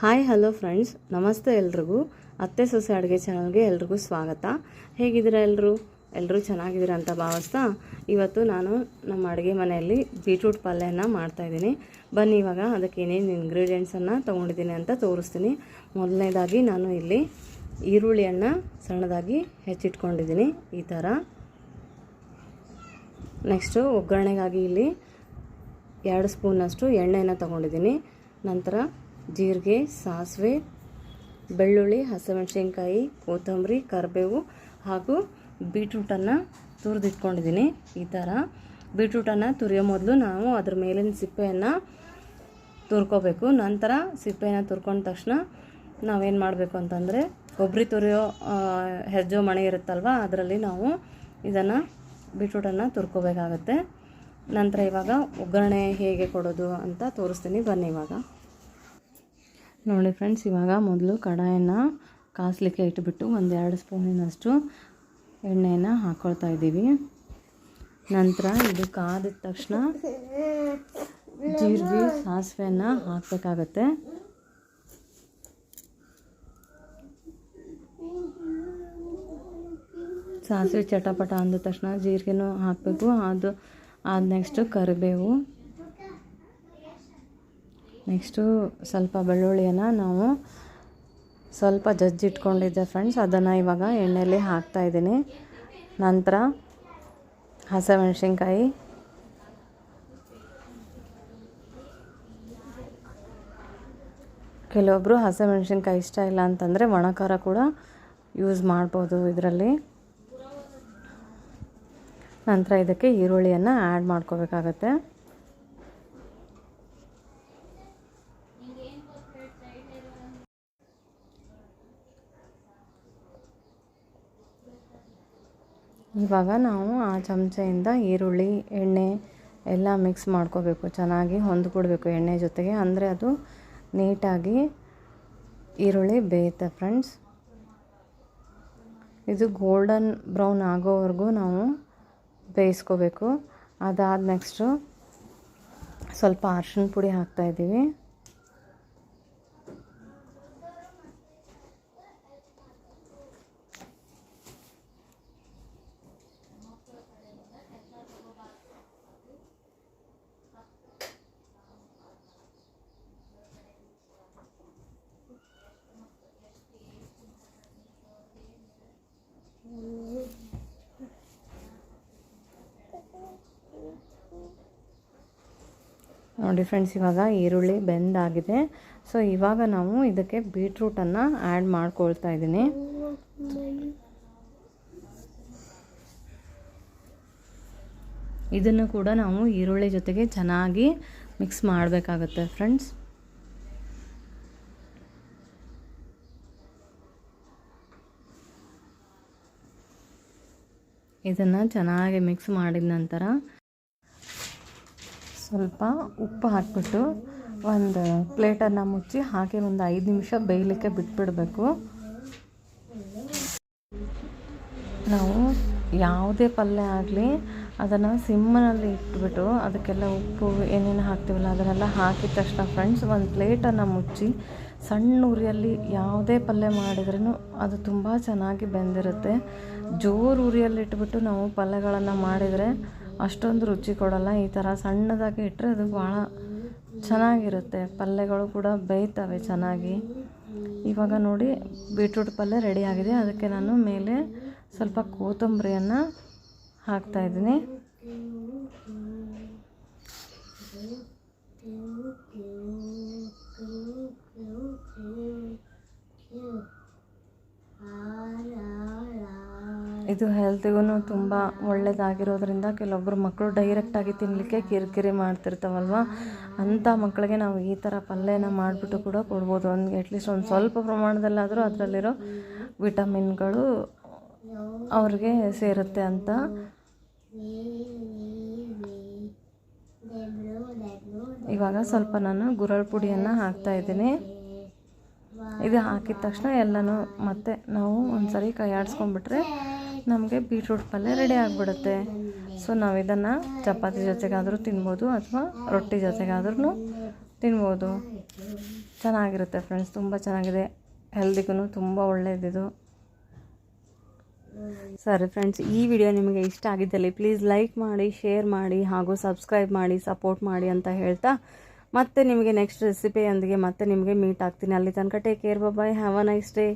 Hi, hello friends. ನಮಸ್ತೆ ಎಲ್ರಿಗೂ. ಅತ್ತೆ ಸೊಸೆ ಅಡುಗೆ ಚಾನಲ್ಗೆ ಎಲ್ರಿಗೂ ಸ್ವಾಗತ. ಹೇಗಿದ್ದೀರಾ ಎಲ್ಲರೂ ಎಲ್ಲರೂ ಚೆನ್ನಾಗಿದ್ದೀರಾ ಅಂತ ಭಾವಿಸ್ತಾ ಇವತ್ತು ನಾನು ನಮ್ಮ ಅಡುಗೆ ಮನೆಯಲ್ಲಿ ಬೀಟ್ರೂಟ್ ಪಲ್ಯನ ಮಾಡ್ತಾಯಿದ್ದೀನಿ ಬನ್ನಿ, ಇವಾಗ ಅದಕ್ಕೆ ಏನೇನು ಇಂಗ್ರೀಡಿಯೆಂಟ್ಸನ್ನು ತೊಗೊಂಡಿದ್ದೀನಿ ಅಂತ ತೋರಿಸ್ತೀನಿ. ಮೊದಲನೇದಾಗಿ ನಾನು ಇಲ್ಲಿ ಈರುಳ್ಳಿಯನ್ನು ಸಣ್ಣದಾಗಿ ಹೆಚ್ಚಿಟ್ಕೊಂಡಿದ್ದೀನಿ ಈ ಥರ. ನೆಕ್ಸ್ಟು ಒಗ್ಗರಣೆಗಾಗಿ ಇಲ್ಲಿ ಎರಡು ಸ್ಪೂನಷ್ಟು ಎಣ್ಣೆನ ತೊಗೊಂಡಿದ್ದೀನಿ. ನಂತರ ಜೀರಿಗೆ, ಸಾಸಿವೆ, ಬೆಳ್ಳುಳ್ಳಿ, ಹಸಿಮೆಣಸಿನ್ಕಾಯಿ, ಕೊತ್ತಂಬರಿ, ಕರಿಬೇವು ಹಾಗೂ ಬೀಟ್ರೂಟನ್ನು ತುರಿದಿಟ್ಕೊಂಡಿದ್ದೀನಿ. ಈ ಥರ ಬೀಟ್ರೂಟನ್ನು ತುರಿಯೋ ಮೊದಲು ನಾವು ಅದ್ರ ಮೇಲಿನ ಸಿಪ್ಪೆಯನ್ನು ತುರ್ಕೋಬೇಕು. ನಂತರ ಸಿಪ್ಪೆಯನ್ನು ತುರ್ಕೊಂಡ ತಕ್ಷಣ ನಾವೇನು ಮಾಡಬೇಕು ಅಂತಂದರೆ ಕೊಬ್ಬರಿ ತುರಿಯೋ ಹೆಜ್ಜೋ ಮಣೆ ಇರುತ್ತಲ್ವ, ಅದರಲ್ಲಿ ನಾವು ಇದನ್ನು ಬೀಟ್ರೂಟನ್ನು ತುರ್ಕೋಬೇಕಾಗತ್ತೆ. ನಂತರ ಇವಾಗ ಒಗ್ಗರಣೆ ಹೇಗೆ ಕೊಡೋದು ಅಂತ ತೋರಿಸ್ತೀನಿ. ಬನ್ನಿ ಇವಾಗ. ನೋಡಿ ಫ್ರೆಂಡ್ಸ್, ಇವಾಗ ಮೊದಲು ಕಡಾಯನ್ನು ಕಾಸಲಿಕ್ಕೆ ಇಟ್ಬಿಟ್ಟು ಒಂದೆರಡು ಸ್ಪೂನಿನಷ್ಟು ಎಣ್ಣೆಯನ್ನು ಹಾಕ್ಕೊಳ್ತಾ ಇದ್ದೀವಿ. ನಂತರ ಇದು ಕಾದಿದ ತಕ್ಷಣ ಜೀರಿಗೆ, ಸಾಸಿವೆಯನ್ನು ಹಾಕಬೇಕಾಗತ್ತೆ. ಸಾಸಿವೆ ಚಟಪಟ ಅಂದ ತಕ್ಷಣ ಜೀರಿಗೆನೂ ಹಾಕಬೇಕು. ಅದು ಆದ ನೆಕ್ಸ್ಟು ಕರಿಬೇವು. ನೆಕ್ಸ್ಟು ಸ್ವಲ್ಪ ಬೆಳ್ಳುಳ್ಳಿಯನ್ನು ನಾವು ಸ್ವಲ್ಪ ಜಜ್ಜಿಟ್ಕೊಂಡಿದ್ದೆ ಫ್ರೆಂಡ್ಸ್ ಅದನ್ನು ಇವಾಗ ಎಣ್ಣೆಯಲ್ಲಿ ಹಾಕ್ತಾಯಿದ್ದೀನಿ ನಂತರ ಹಸಿಮೆಣ್ಸಿನ್ಕಾಯಿ. ಕೆಲವೊಬ್ಬರು ಹಸಿಮೆಣ್ಸಿನ್ಕಾಯಿ ಇಷ್ಟ ಇಲ್ಲ ಅಂತಂದರೆ ಒಣಕಾರ ಕೂಡ ಯೂಸ್ ಮಾಡ್ಬೋದು ಇದರಲ್ಲಿ. ನಂತರ ಇದಕ್ಕೆ ಈರುಳ್ಳಿಯನ್ನು ಆ್ಯಡ್ ಮಾಡ್ಕೋಬೇಕಾಗತ್ತೆ. ಇವಾಗ ನಾವು ಆ ಚಮಚೆಯಿಂದ ಈರುಳ್ಳಿ, ಎಣ್ಣೆ ಎಲ್ಲ ಮಿಕ್ಸ್ ಮಾಡ್ಕೋಬೇಕು. ಚೆನ್ನಾಗಿ ಹೊಂದ್ಕೊಡ್ಬೇಕು ಎಣ್ಣೆ ಜೊತೆಗೆ. ಅಂದರೆ ಅದು ನೀಟಾಗಿ ಈರುಳ್ಳಿ ಬೇಯುತ್ತೆ ಫ್ರೆಂಡ್ಸ್ ಇದು ಗೋಲ್ಡನ್ ಬ್ರೌನ್ ಆಗೋವರೆಗೂ ನಾವು ಬೇಯಿಸ್ಕೋಬೇಕು. ಅದಾದ ನೆಕ್ಸ್ಟು ಸ್ವಲ್ಪ ಅರ್ಶಿಣ ಪುಡಿ ಹಾಕ್ತಾಯಿದ್ದೀವಿ ನೋಡಿ ಫ್ರೆಂಡ್ಸ್ ಇವಾಗ ಈರುಳ್ಳಿ ಬೆಂದಾಗಿದೆ. ಸೊ ಇವಾಗ ನಾವು ಇದಕ್ಕೆ ಬೀಟ್ರೂಟನ್ನು ಆ್ಯಡ್ ಮಾಡ್ಕೊಳ್ತಾ ಇದ್ದೀನಿ. ಇದನ್ನು ಕೂಡ ನಾವು ಈರುಳ್ಳಿ ಜೊತೆಗೆ ಚೆನ್ನಾಗಿ ಮಿಕ್ಸ್ ಮಾಡಬೇಕಾಗತ್ತೆ ಫ್ರೆಂಡ್ಸ್ ಇದನ್ನು ಚೆನ್ನಾಗಿ ಮಿಕ್ಸ್ ಮಾಡಿದ ನಂತರ ಸ್ವಲ್ಪ ಉಪ್ಪು ಹಾಕಿಬಿಟ್ಟು ಒಂದು ಪ್ಲೇಟನ್ನು ಮುಚ್ಚಿ ಹಾಗೆ ಒಂದು ಐದು ನಿಮಿಷ ಬೇಯಲಿಕ್ಕೆ ಬಿಟ್ಬಿಡಬೇಕು. ನಾವು ಯಾವುದೇ ಪಲ್ಯ ಆಗಲಿ ಅದನ್ನು ಸಿಮ್ಮನಲ್ಲಿ ಇಟ್ಬಿಟ್ಟು ಅದಕ್ಕೆಲ್ಲ ಉಪ್ಪು ಏನೇನು ಹಾಕ್ತೀವಲ್ಲ ಅದನ್ನೆಲ್ಲ ಹಾಕಿದ ತಕ್ಷಣ ಫ್ರೆಂಡ್ಸ್ ಒಂದು ಪ್ಲೇಟನ್ನು ಮುಚ್ಚಿ ಸಣ್ಣ ಉರಿಯಲ್ಲಿ ಯಾವುದೇ ಪಲ್ಯ ಮಾಡಿದ್ರೂ ಅದು ತುಂಬ ಚೆನ್ನಾಗಿ ಬೆಂದಿರುತ್ತೆ. ಜೋರು ಉರಿಯಲ್ಲಿ ಇಟ್ಬಿಟ್ಟು ನಾವು ಪಲ್ಯಗಳನ್ನು ಮಾಡಿದರೆ ಅಷ್ಟೊಂದು ರುಚಿ ಕೊಡಲ್ಲ. ಈ ಥರ ಸಣ್ಣದಾಗಿ ಇಟ್ಟರೆ ಅದು ಭಾಳ ಚೆನ್ನಾಗಿರುತ್ತೆ. ಪಲ್ಯಗಳು ಕೂಡ ಬೇಯ್ತವೆ ಚೆನ್ನಾಗಿ. ಇವಾಗ ನೋಡಿ ಬೀಟ್ರೂಟ್ ಪಲ್ಯ ರೆಡಿ ಆಗಿದೆ. ಅದಕ್ಕೆ ನಾನು ಮೇಲೆ ಸ್ವಲ್ಪ ಕೊತ್ತಂಬರಿಯನ್ನು ಹಾಕ್ತಾಯಿದ್ದೀನಿ ಇದು ಹೆಲ್ತಿಗೂ ತುಂಬ ಒಳ್ಳೆಯದಾಗಿರೋದ್ರಿಂದ ಕೆಲವೊಬ್ಬರು ಮಕ್ಕಳು ಡೈರೆಕ್ಟಾಗಿ ತಿನ್ನಲಿಕ್ಕೆ ಕಿರಿಕಿರಿ ಮಾಡ್ತಿರ್ತಾವಲ್ವ? ಅಂಥ ಮಕ್ಕಳಿಗೆ ನಾವು ಈ ಥರ ಪಲ್ಯನ ಮಾಡಿಬಿಟ್ಟು ಕೂಡ ಕೊಡ್ಬೋದು. ಒಂದು ಅಟ್ಲೀಸ್ಟ್ ಒಂದು ಸ್ವಲ್ಪ ಪ್ರಮಾಣದಲ್ಲಾದರೂ ಅದರಲ್ಲಿರೋ ವಿಟಮಿನ್ಗಳು ಅವ್ರಿಗೆ ಸೇರುತ್ತೆ ಅಂತ. ಇವಾಗ ಸ್ವಲ್ಪ ನಾನು ಗುರಳ್ ಪುಡಿಯನ್ನು ಹಾಕ್ತಾಯಿದ್ದೀನಿ ಇದು ಹಾಕಿದ ತಕ್ಷಣ ಎಲ್ಲನೂ ಮತ್ತೆ ನಾವು ಒಂದ್ಸರಿ ಕೈ ಆಡಿಸ್ಕೊಂಡ್ಬಿಟ್ರೆ ನಮಗೆ ಬೀಟ್ರೂಟ್ ಪಲ್ಯ ರೆಡಿ ಆಗಿಬಿಡುತ್ತೆ. ಸೊ ನಾವು ಇದನ್ನು ಚಪಾತಿ ಜೊತೆಗಾದರೂ ತಿನ್ಬೋದು ಅಥವಾ ರೊಟ್ಟಿ ಜೊತೆಗಾದ್ರೂ ತಿನ್ಬೋದು. ಚೆನ್ನಾಗಿರುತ್ತೆ ಫ್ರೆಂಡ್ಸ್ ತುಂಬ ಚೆನ್ನಾಗಿದೆ. ಹೆಲ್ದಿಗೂ ತುಂಬ ಒಳ್ಳೆಯದಿದು ಸರಿ ಫ್ರೆಂಡ್ಸ್ ಈ ವಿಡಿಯೋ ನಿಮಗೆ ಇಷ್ಟ ಆಗಿದ್ದಲ್ಲಿ ಪ್ಲೀಸ್ ಲೈಕ್ ಮಾಡಿ ಶೇರ್ ಮಾಡಿ ಹಾಗೂ ಸಬ್ಸ್ಕ್ರೈಬ್ ಮಾಡಿ ಸಪೋರ್ಟ್ ಮಾಡಿ ಅಂತ ಹೇಳ್ತಾ ಮತ್ತೆ ನಿಮಗೆ ನೆಕ್ಸ್ಟ್ ರೆಸಿಪಿಯೊಂದಿಗೆ ಮತ್ತೆ ನಿಮಗೆ ಮೀಟ್ ಆಗ್ತೀನಿ. ಅಲ್ಲಿ ತನಕ take care bye have a nice day